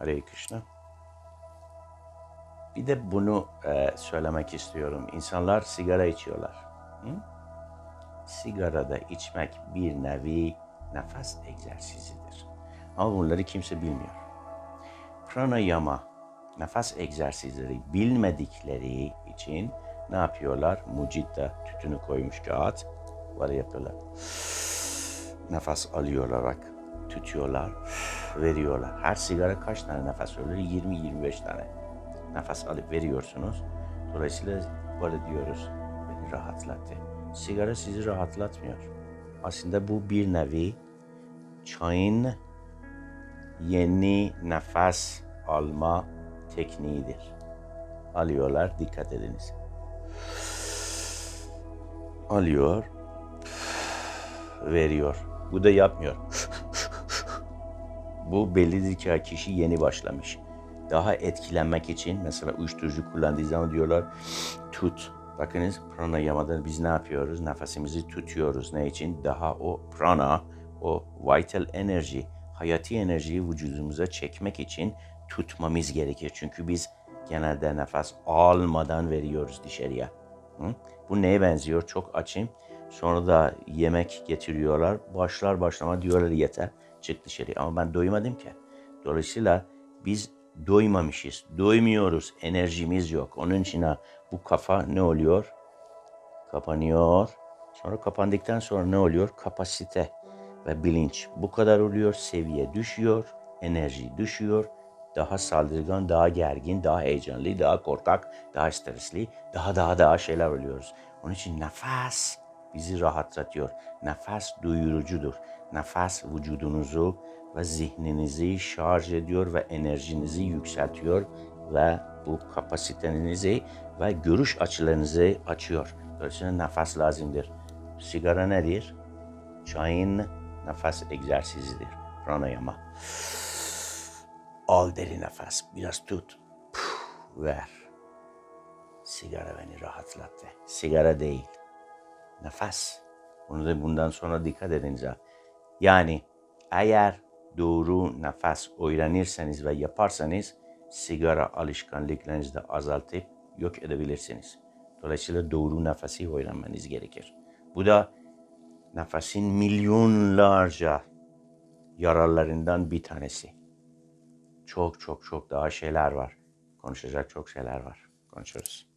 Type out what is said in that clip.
Hare Krishna. Bir de bunu e, söylemek istiyorum. İnsanlar sigara içiyorlar. Hı? Sigara da içmek bir nevi nefes egzersizidir. Ama bunları kimse bilmiyor. Pranayama, nefes egzersizleri bilmedikleri için ne yapıyorlar? Mucitte tütünü koymuş kağıt, böyle yapıyorlar. Nefes alıyorlar bak, tutuyorlar, veriyorlar. Her sigara kaç tane nefes alıyor? 20-25 tane nefes alıp veriyorsunuz. Dolayısıyla böyle diyoruz, beni rahatlattı. Sigara sizi rahatlatmıyor. Aslında bu bir nevi çayın yeni nefes alma tekniğidir. Alıyorlar, dikkat ediniz. Alıyor, veriyor. Bu da yapmıyor. Bu bellidir ki kişi yeni başlamış. Daha etkilenmek için mesela uyuşturucu kullandığı zaman diyorlar tut. Bakınız pranayamada biz ne yapıyoruz? Nefesimizi tutuyoruz. Ne için? Daha o prana, o vital enerji, hayati enerjiyi vücudumuza çekmek için tutmamız gerekir. Çünkü biz genelde nefes almadan veriyoruz dışarıya. Hı? Bu neye benziyor? Çok açayım. Sonra da yemek getiriyorlar. Başlar başlama diyorlar yeter. Çık dışarı. Ama ben doymadım ki. Dolayısıyla biz doymamışız. Doymuyoruz. Enerjimiz yok. Onun için bu kafa ne oluyor? Kapanıyor. Sonra kapandıktan sonra ne oluyor? Kapasite ve bilinç. Bu kadar oluyor. Seviye düşüyor. Enerji düşüyor. Daha saldırgan, daha gergin, daha heyecanlı, daha korkak, daha stresli, daha daha daha şeyler oluyoruz. Onun için nefes bizi rahatlatıyor. Nefes duyurucudur. Nefes vücudunuzu ve zihninizi şarj ediyor ve enerjinizi yükseltiyor ve bu kapasitenizi ve görüş açılarınızı açıyor. Dolayısıyla nefes lazımdır. Sigara nedir? Çayın nefes egzersizidir. Pranayama. Al derin nefes. Biraz tut. Puh, ver. Sigara beni rahatlattı. Sigara değil. Nefes. Bunu da bundan sonra dikkat ediniz. Yani eğer doğru nefes öğrenirseniz ve yaparsanız sigara alışkanlıklarınızı da azaltıp yok edebilirsiniz. Dolayısıyla doğru nefesi öğrenmeniz gerekir. Bu da nefesin milyonlarca yararlarından bir tanesi. Çok çok çok daha şeyler var. Konuşacak çok şeyler var. Konuşuruz.